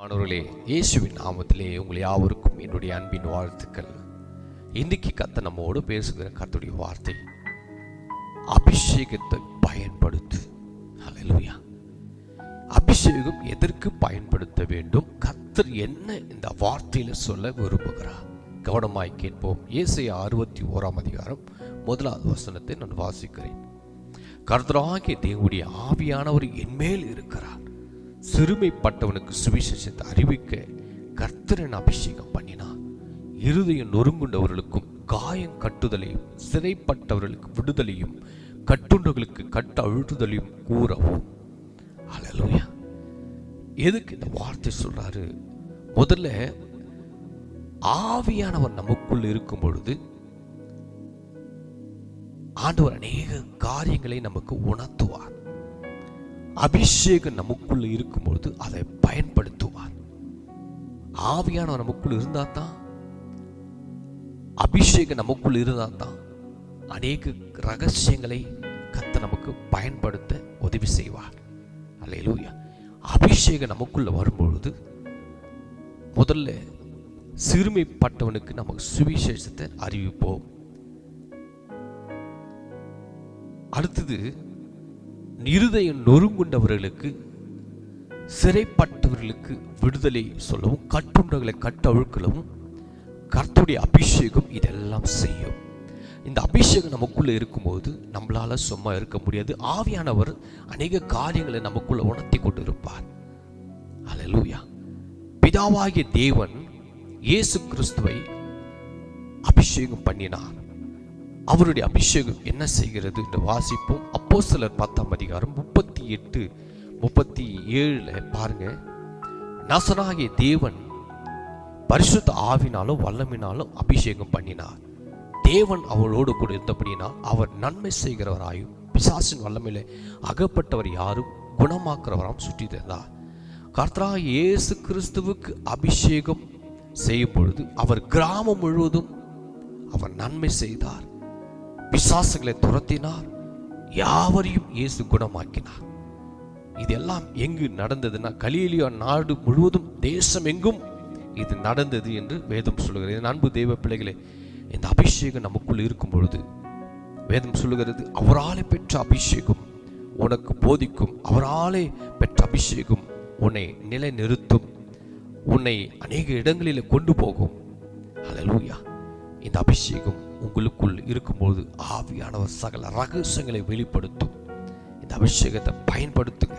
மாணவர்களே இயேசுவின் நாமத்திலே உங்கள் யாவருக்கும் என்னுடைய அன்பின் வாழ்த்துக்கள். இன்னைக்கு கத்த நம்மோடு பேசுகிற கத்துடைய வார்த்தை அபிஷேகத்தை பயன்படுத்து. ஹalleluya அபிஷேகம் எதற்கு பயன்படுத்த வேண்டும்? கர்த்தர் என்ன இந்த வார்த்தையில சொல்ல விரும்புகிறார்? கவனமாய் கேட்போம். இயேசு அறுபத்தி ஓராம் அதிகாரம் முதலாவது வசனத்தை நான் வாசிக்கிறேன். கர்த்தராகிய தேவனுடைய ஆவியானவர் என்மேல் இருக்கிறார். சிறுமைப்பட்டவனுக்கு சுவிசேஷத்தை அறிவிக்க கர்த்தரன் அபிஷேகம் பண்ணினார். இருதயம் நொறுங்குண்டவர்களுக்கும் காயம் கட்டுதலையும் சிறைப்பட்டவர்களுக்கு விடுதலையும் கட்டுண்டவர்களுக்கு கட்ட அழுத்துதலையும் கூறவும். அல்லேலூயா எதுக்கு இந்த வார்த்தை சொல்றாரு? முதல்ல ஆவியானவர் நமக்குள் இருக்கும் பொழுது ஆண்டவர் அநேக காரியங்களை நமக்கு உணர்த்துவார். அபிஷேகம் நமக்குள்ள இருக்கும்பொழுது அதை பயன்படுத்துவார். ஆவியானவர் நமக்குள் இருந்தா தான் அபிஷேகம் நமக்குள் இருந்தா தான் அநேக ரகசியங்களை கத்த நமக்கு பயன்படுத்த உதவி செய்வார். அல்லையிலூயா அபிஷேகம் நமக்குள்ள வரும்பொழுது முதல்ல சிறுமைப்பட்டவனுக்கு நமக்கு சுவிசேஷத்தை அறிவிப்போம். அடுத்தது இருதயம் நொறுங்குண்டவர்களுக்கு சிறைப்பட்டவர்களுக்கு விடுதலை சொல்லவும் கட்டுண்டர்களை கட்டழுக்களவும் கர்த்தருடைய அபிஷேகம் இதெல்லாம் செய்யும். இந்த அபிஷேகம் நமக்குள்ள இருக்கும்போது நம்மளால சும்மா இருக்க முடியாது. ஆவியானவர் அநேக காரியங்களை நமக்குள்ள உணர்த்தி கொண்டு இருப்பார் அலலூயா பிதாவாகிய தேவன் இயேசு கிறிஸ்துவை அபிஷேகம் பண்ணினார். அவருடைய அபிஷேகம் என்ன செய்கிறது என்று வாசிப்போம். அப்போ சிலர் பத்தாம் அதிகாரம் முப்பத்தி எட்டு முப்பத்தி ஏழில் பாருங்க. நாசனாகிய தேவன் பரிசுத்த ஆவினாலும் வல்லமினாலும் அபிஷேகம் பண்ணினார். தேவன் அவளோடு கூட இருந்தபடினால் அவர் நன்மை செய்கிறவராயும் பிசாசின் வல்லமையில அகப்பட்டவர் யாரும் குணமாக்குறவராம் சுற்றி தந்தார் கர்த்தரா இயேசு கிறிஸ்துவுக்கு அபிஷேகம் செய்யும் பொழுது அவர் கிராமம் முழுவதும் அவர் நன்மை செய்தார். பிசாசுகளை துரத்தினார். யாவரையும் இயேசு குணமாக்கினார். இதெல்லாம் எங்கு நடந்ததுன்னா கலீலியா நாடு முழுவதும் தேசம் எங்கும் இது நடந்தது என்று வேதம் சொல்லுகிறது. அன்பு தெய்வ பிள்ளைகளே இந்த அபிஷேகம் நமக்குள் இருக்கும் பொழுது வேதம் சொல்லுகிறது அவராலே பெற்ற அபிஷேகம் உனக்கு போதிக்கும். அவராலே பெற்ற அபிஷேகம் உன்னை நிலை நிறுத்தும் உன்னை அநேக இடங்களில் கொண்டு போகும். அல்லேலூயா இந்த அபிஷேகம் உங்களுக்குள் இருக்கும்போது ஆவியானவர் சகல ரகசியங்களை வெளிப்படுத்தும். இந்த அபிஷேகத்தை பயன்படுத்துங்க.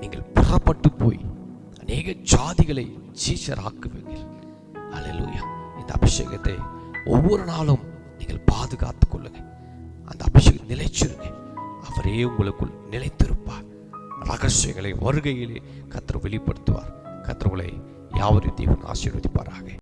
நீங்கள் புறப்பட்டு போய் அநேக ஜாதிகளை சீஷராக்குவீர்கள். அல்லேலூயா. இந்த அபிஷேகத்தை ஒவ்வொரு நாளும் நீங்கள் பாதுகாத்து கொள்ளுங்க. அந்த அபிஷேகம் நிலைச்சிருங்க. அவரே உங்களுக்குள் நிலைத்திருப்பார். ரகசியங்களை வருகையிலே கத்திர வெளிப்படுத்துவார். கத்தர்களை யாவரையும் தேவன் ஆசீர்வதிப்பாராக.